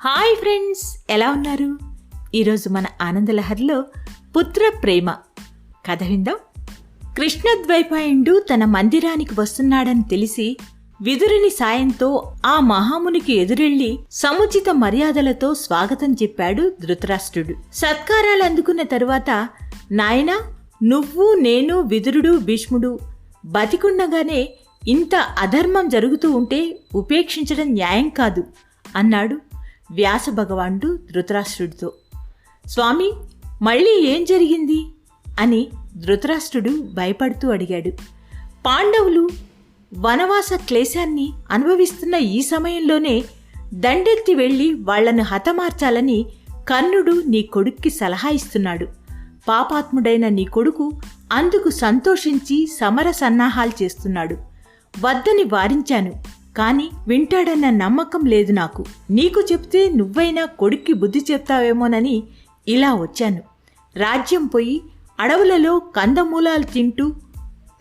Hi friends ఎలా ఉన్నారు? ఈరోజు మన ఆనందలహరిలో పుత్ర ప్రేమ. కథ విందాం. కృష్ణద్వైపాయుడు తన మందిరానికి వస్తున్నాడని తెలిసి విదురుని సాయంతో ఆ మహామునికి ఎదురెళ్ళి సముచిత మర్యాదలతో స్వాగతం చెప్పాడు ధృతరాష్ట్రుడు. సత్కారాలు అందుకున్న తరువాత నాయన నువ్వు నేను విదురుడు భీష్ముడు బతికుండగానే ఇంత అధర్మం జరుగుతూ ఉంటే ఉపేక్షించడం న్యాయం కాదు అన్నాడు వ్యాస భగవానుడు ధృతరాష్ట్రుడితో స్వామి మళ్ళీ ఏం జరిగింది? అని ధృతరాష్ట్రుడు భయపడుతూ అడిగాడు. పాండవులు వనవాస క్లేశాన్ని అనుభవిస్తున్న ఈ సమయంలోనే దండెత్తి వెళ్ళి వాళ్ళను హతమార్చాలని కర్ణుడు నీ కొడుక్కి సలహా ఇస్తున్నాడు. పాపాత్ముడైన నీ కొడుకు అందుకు సంతోషించి సమర సన్నాహాలు చేస్తున్నాడు. వద్దని వారించాను. కానీ వింటాడన్న నమ్మకం లేదు నాకు. నీకు చెప్తే నువ్వైనా కొడుక్కి బుద్ధి చెప్తావేమోనని ఇలా వచ్చాను. రాజ్యం పోయి అడవులలో కందమూలాలు తింటూ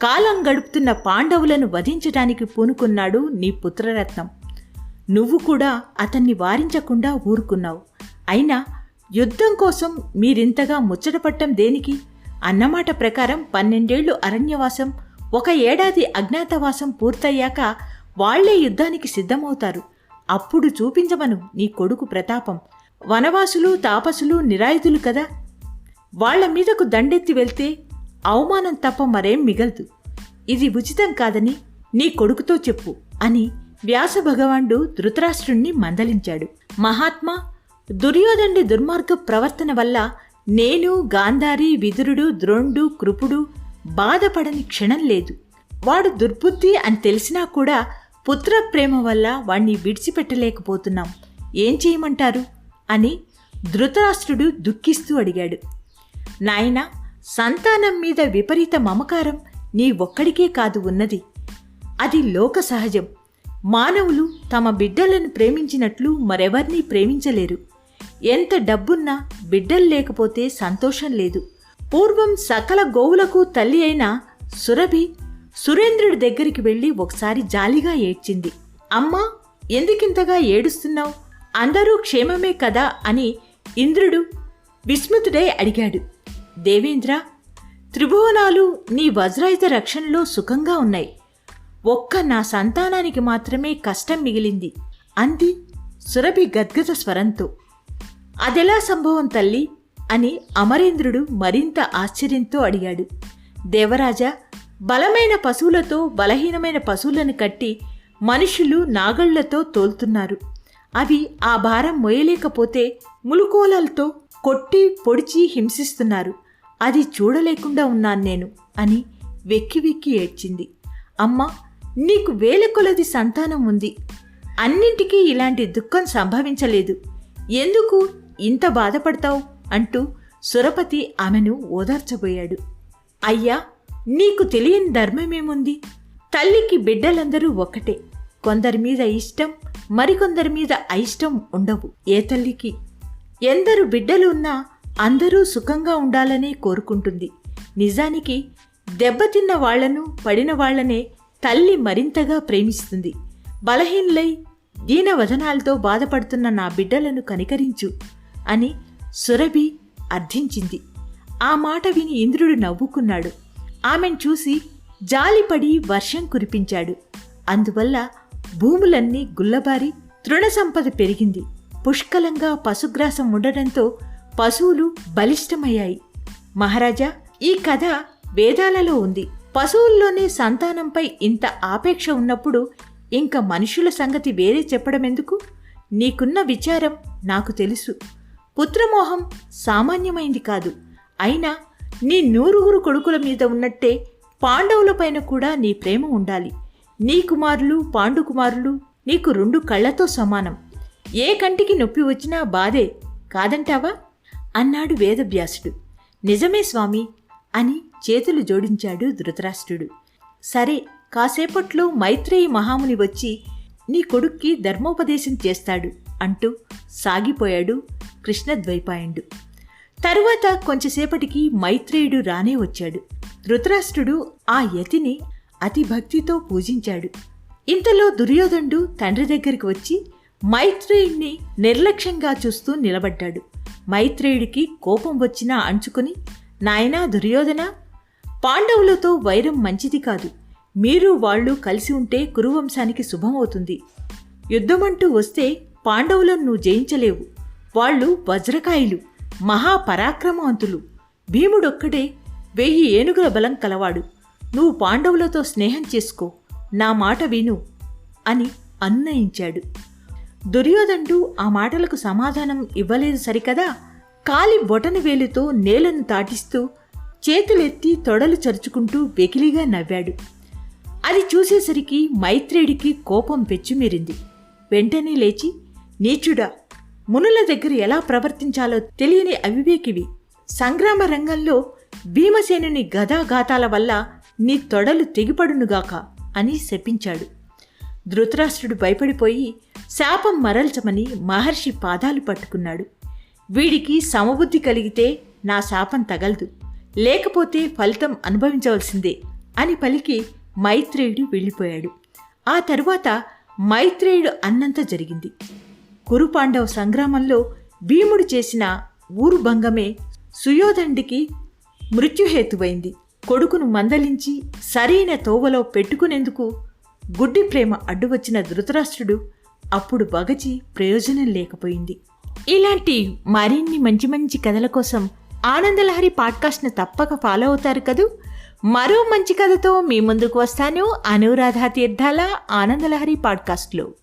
కాలం గడుపుతున్న పాండవులను వధించడానికి పూనుకున్నాడు నీ పుత్రరత్నం. నువ్వు కూడా అతన్ని వారించకుండా ఊరుకున్నావు. అయినా యుద్ధం కోసం మీరింతగా ముచ్చటపట్టం దేనికి? అన్నమాట ప్రకారం పన్నెండేళ్ళు అరణ్యవాసం ఒక ఏడాది అజ్ఞాతవాసం పూర్తయ్యాక వాళ్ళే యుద్ధానికి సిద్ధమవుతారు. అప్పుడు చూపించమను నీ కొడుకు ప్రతాపం. వనవాసులు తాపసులు నిరాయుధులు కదా. వాళ్ళ మీదకు దండెత్తి వెళ్తే అవమానం తప్ప మరేం మిగలదు. ఇది ఉచితం కాదని నీ కొడుకుతో చెప్పు అని వ్యాస భగవానుడు ధృతరాష్ట్రుణ్ణి మందలించాడు. మహాత్మా దుర్యోధనుడి దుర్మార్గ ప్రవర్తన వల్ల నేను గాంధారి విదురుడు ద్రోణుడు కృపుడు బాధపడని క్షణం లేదు. వాడు దుర్బుద్ధి అని తెలిసినా కూడా పుత్ర ప్రేమ వల్ల వాణ్ణి విడిచిపెట్టలేకపోతున్నాం. ఏం చేయమంటారు? అని ధృతరాష్ట్రుడు దుఃఖిస్తూ అడిగాడు. నాయన సంతానం మీద విపరీత మమకారం నీ ఒక్కడికే కాదు ఉన్నది. అది లోక సహజం. మానవులు తమ బిడ్డలను ప్రేమించినట్లు మరెవర్నీ ప్రేమించలేరు. ఎంత డబ్బున్నా బిడ్డలు లేకపోతే సంతోషం లేదు. పూర్వం సకల గోవులకు తల్లి అయిన సురభి సురేంద్రుడి దగ్గరికి వెళ్ళి ఒకసారి జాలిగా ఏడ్చింది. అమ్మా ఎందుకింతగా ఏడుస్తున్నావు? అందరూ క్షేమమే కదా? అని ఇంద్రుడు విస్మృతుడై అడిగాడు. దేవేంద్ర త్రిభువనాలు నీ వజ్రాయుధ రక్షణలో సుఖంగా ఉన్నాయి. ఒక్క నా సంతానానికి మాత్రమే కష్టం మిగిలింది అంది సురభి గద్గద స్వరంతో. అదెలా సంభవం తల్లి? అని అమరేంద్రుడు మరింత ఆశ్చర్యంతో అడిగాడు. దేవరాజా బలమైన పశువులతో బలహీనమైన పశువులను కట్టి మనుషులు నాగళ్ళతో తోలుతున్నారు. అవి ఆ భారం మోయలేకపోతే ములుకోలలతో కొట్టి పొడిచి హింసిస్తున్నారు. అది చూడలేకుండా ఉన్నాను నేను అని వెక్కి వెక్కి ఏడ్చింది. అమ్మా నీకు వేల కొలది సంతానం ఉంది. అన్నింటికీ ఇలాంటి దుఃఖం సంభవించలేదు. ఎందుకు ఇంత బాధపడతావు? అంటూ సురపతి ఆమెను ఓదార్చబోయాడు. అయ్యా నీకు తెలియని ధర్మమేముంది తల్లికి బిడ్డలందరూ ఒకటే. కొందరి మీద ఇష్టం మరికొందరి మీద అయిష్టం ఉండవు ఏ తల్లికి. ఎందరు బిడ్డలు ఉన్నా అందరూ సుఖంగా ఉండాలనే కోరుకుంటుంది. నిజానికి దెబ్బతిన్న వాళ్ళను పడిన వాళ్ళనే తల్లి మరింతగా ప్రేమిస్తుంది. బలహీనులై దీనవదనాలతో బాధపడుతున్న నా బిడ్డలను కనికరించు అని సురభి అర్థించింది. ఆ మాట విని ఇంద్రుడు నవ్వుకున్నాడు. ఆమెను చూసి జాలిపడి వర్షం కురిపించాడు. అందువల్ల భూములన్నీ గుల్లబారి తృణ సంపద పెరిగింది. పుష్కలంగా పశుగ్రాసం ఉండడంతో పశువులు బలిష్టమయ్యాయి. మహారాజా ఈ కథ వేదాలలో ఉంది. పశువుల్లోనే సంతానంపై ఇంత ఆపేక్ష ఉన్నప్పుడు ఇంకా మనుషుల సంగతి వేరే చెప్పడమెందుకు? నీకున్న విచారం నాకు తెలుసు. పుత్రమోహం సామాన్యమైంది కాదు. అయినా నీ నూరుగురు కొడుకుల మీద ఉన్నట్టే పాండవులపైన కూడా నీ ప్రేమ ఉండాలి. నీ కుమారులు పాండుకుమారులు నీకు రెండు కళ్ళతో సమానం. ఏ కంటికి నొప్పి వచ్చినా బాధే కాదంటావా? అన్నాడు వేదవ్యాసుడు. నిజమే స్వామి అని చేతులు జోడించాడు ధృతరాష్ట్రుడు. సరే కాసేపట్లో మైత్రేయి మహాముని వచ్చి నీ కొడుక్కి ధర్మోపదేశం చేస్తాడు అంటూ సాగిపోయాడు కృష్ణద్వైపాయుడు. తరువాత కొంచెంసేపటికి మైత్రేయుడు రానే వచ్చాడు. ధృతరాష్ట్రుడు ఆ యతిని అతి భక్తితో పూజించాడు. ఇంతలో దుర్యోధనుడు తండ్రి దగ్గరికి వచ్చి మైత్రేయుడిని నిర్లక్ష్యంగా చూస్తూ నిలబడ్డాడు. మైత్రేయుడికి కోపం వచ్చినా అంచుకుని నాయనా దుర్యోధన పాండవులతో వైరం మంచిది కాదు. మీరు వాళ్ళు కలిసి ఉంటే కురువంశానికి శుభమవుతుంది యుద్ధమంటూ వస్తే పాండవులను నువ్వు జయించలేవు. వాళ్ళు వజ్రకాయులు. మహాపరాక్రమవంతులు. భీముడొక్కడే వెయ్యి ఏనుగుల బలం కలవాడు. నువ్వు పాండవులతో స్నేహం చేసుకో నా మాట విను అని అన్నయించాడు దుర్యోధనుడు ఆ మాటలకు సమాధానం ఇవ్వలేదు సరికదా? కాలి బొటన వేలుతో నేలను తాటిస్తూ చేతులెత్తి తొడలు చరుచుకుంటూ వెకిలిగా నవ్వాడు. అది చూసేసరికి మైత్రేయుడికి కోపం పెచ్చుమీరింది వెంటనే లేచి నీచుడా మునుల దగ్గర ఎలా ప్రవర్తించాలో తెలియని అవివేకివి. సంగ్రామ రంగంలో భీమసేనుని గదాఘాతాల వల్ల నీ తొడలు తెగిపడునుగాక అని శపించాడు. ధృతరాష్ట్రుడు భయపడిపోయి శాపం మరల్చమని మహర్షి పాదాలు పట్టుకున్నాడు. వీడికి సమబుద్ధి కలిగితే నా శాపం తగలదు. లేకపోతే ఫలితం అనుభవించవలసిందే అని పలికి మైత్రేయుడు వెళ్ళిపోయాడు. ఆ తరువాత మైత్రేయుడు అన్నంత జరిగింది. కురుపాండవ సంగ్రామంలో భీముడు చేసిన ఊరు భంగమే సుయోధండికి మృత్యుహేతువైంది. కొడుకును మందలించి సరైన తోవలో పెట్టుకునేందుకు గుడ్డి ప్రేమ అడ్డువచ్చిన ధృతరాష్ట్రుడు అప్పుడు బగచి ప్రయోజనం లేకపోయింది. ఇలాంటి మరిన్ని మంచి మంచి కథల కోసం ఆనందలహరి పాడ్కాస్ట్ను తప్పక ఫాలో అవుతారు కదూ? మరో మంచి కథతో మీ ముందుకు వస్తాను. అనురాధ తీర్థాల ఆనందలహరి పాడ్కాస్ట్లో.